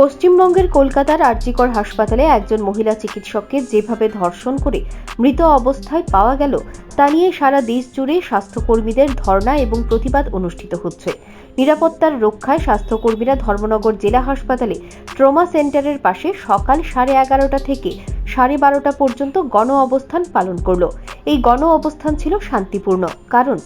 পশ্চিমবঙ্গের কলকাতার আরজিকর হাসপাতালে একজন মহিলা চিকিৎসককে যেভাবে ধর্ষণ করে মৃত অবস্থায় পাওয়া গেল, তা নিয়ে সারা দেশ জুড়ে স্বাস্থ্যকর্মীদের ধর্ণা এবং প্রতিবাদ অনুষ্ঠিত হচ্ছে। নিরাপত্তার রক্ষায় স্বাস্থ্যকর্মীরা ধর্মনগর জেলা হাসপাতালে ট্রমা সেন্টারের পাশে সকাল সাড়ে এগারোটা থেকে সাড়ে বারোটা পর্যন্ত গণ অবস্থান পালন করল। এই গণ অবস্থান ছিল শান্তিপূর্ণ, কারণ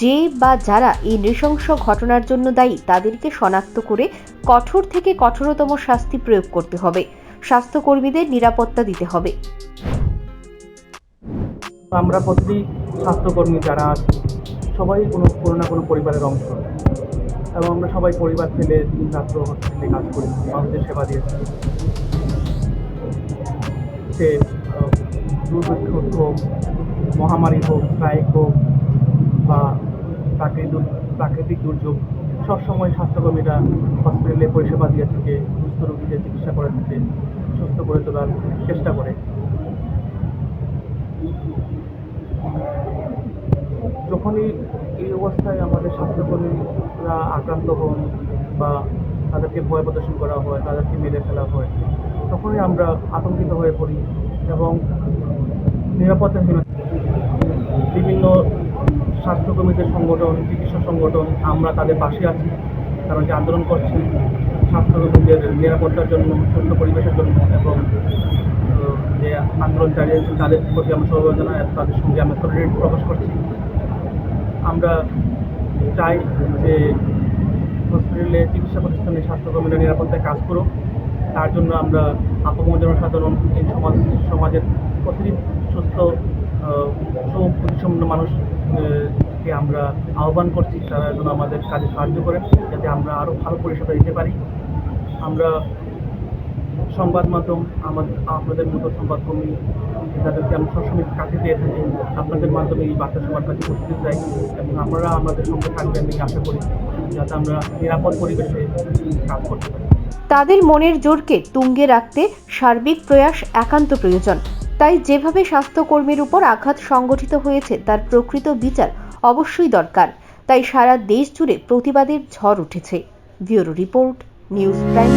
যে বা যারা এই নৃশংস ঘটনার জন্য দায়ী তাদেরকে শনাক্ত করে কঠোর থেকে কঠোরতম শাস্তি প্রয়োগ করতে হবে। স্বাস্থ্যকর্মীদের নিরাপত্তা দিতে হবে। আমরা প্রতিটি স্বাস্থ্যকর্মী যারা আছি, সবাই কোনো কোনো না কোনো পরিবারের অংশ। এবং আমরা সবাই পরিবার দিন রাত্র হসপিটালে কাজ করি, মানুষদের সেবা দিয়ে থাকি। সে দুর্ভিক্ষ মহামারী হোক স্ট্রাইক হোক বা প্রাকৃতিক প্রাকৃতিক দুর্যোগ, সবসময় স্বাস্থ্যকর্মীরা হসপিটালে পরিষেবা দিয়ে থাকে, সুস্থ রোগীদের চিকিৎসা করে থাকে, সুস্থ করে তোলার চেষ্টা করে। যখনই এই অবস্থায় আমাদের স্বাস্থ্যকর্মীরা আক্রান্ত হন বা তাদেরকে ভয় প্রদর্শন করা হয়, তাদেরকে মেরে ফেলা হয়, তখনই আমরা আতঙ্কিত হয়ে পড়ি এবং নিরাপত্তাহীনতা বিভিন্ন স্বাস্থ্যকর্মীদের সংগঠন, চিকিৎসা সংগঠন, আমরা তাদের পাশে আছি তারা যে আন্দোলন করছে স্বাস্থ্যকর্মীদের নিরাপত্তার জন্য, সুস্থ পরিবেশের জন্য এবং যে আন্দোলন চালিয়েছেন তাদের প্রতি আমরা সমবেদনা তাদের সঙ্গে আমরা সলিডারিটি প্রকাশ করছি। আমরা চাই যে হসপিটালে চিকিৎসা প্রতিষ্ঠানে স্বাস্থ্যকর্মীরা নিরাপত্তায় কাজ করুক। তার জন্য আমরা আপামর জনসাধারণ এই সমাজ, সমাজের প্রতিটি সুস্থ সুপ্রতিসম্পন্ন মানুষ আমরা আহ্বান করছি, তারা যেন আমাদের কাজে সাহায্য করেন যাতে আমরা আরও ভালো পরিষেবা দিতে পারি। আমরা সংবাদ মাধ্যম, আমাদের, আপনাদের মতো সংবাদকর্মী যাদেরকে আমি সবসময় কাছে দিয়ে থাকি, আপনাদের মাধ্যমে এই বার্তা সবার কাছে পৌঁছতে চাই এবং আপনারা আমাদের সঙ্গে থাকবেন এই আশা করি, যাতে আমরা নিরাপদ পরিবেশে কাজ করতে পারি। তাদের মনের জোরকে তুঙ্গে রাখতে সার্বিক প্রয়াস একান্ত প্রয়োজন। তাই যেভাবে স্বাস্থ্যকর্মীর উপর আঘাত সংগঠিত হয়েছে, তার প্রকৃত বিচার অবশ্যই দরকার তাই সারা দেশ জুড়ে প্রতিবাদের ঝড় উঠেছে ব্যুরো রিপোর্ট, নিউজ প্রাইম।